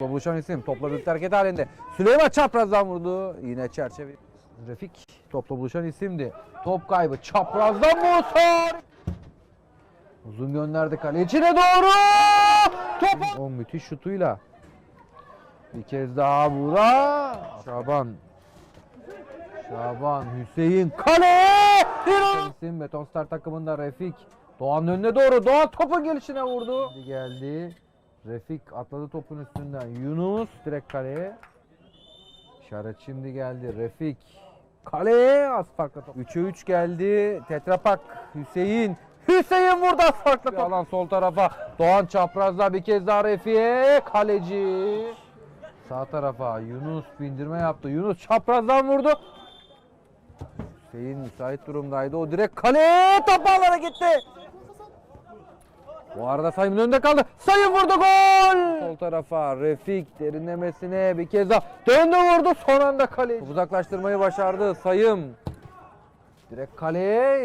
Buluşan isim. Topla birlikte hareket halinde. Süleyman çaprazdan vurdu. Yine çerçeve. Refik topla buluşan isimdi. Top kaybı. Çaprazdan Musa. Uzun gönderdi kale içine doğru. Top. O müthiş şutuyla. Bir kez daha Buğra. Şaban. Şaban Hüseyin kale. İsim Beton Star takımında Refik. Doğan'ın önüne doğru. Doğan topun gelişine vurdu. Geldi. Refik atladı topun üstünden. Yunus direkt kaleye. İşaret şimdi geldi. Refik. Kaleye az farkla top. 3'e 3 geldi. Tetrapak Hüseyin. Hüseyin vurdu az top. Alan sol tarafa. Doğan çaprazda bir kez daha Refik'e. Kaleci. Sağ tarafa Yunus bindirme yaptı. Yunus çaprazdan vurdu. Hüseyin müsait durumdaydı. O direkt kaleye top ağlara gitti. Bu arada Sayım'ın önünde kaldı. Sayım vurdu gol. Sol tarafa Refik derinlemesine bir kez daha döndü vurdu. Son anda kaleci. Uzaklaştırmayı başardı Sayım. Direkt kaleye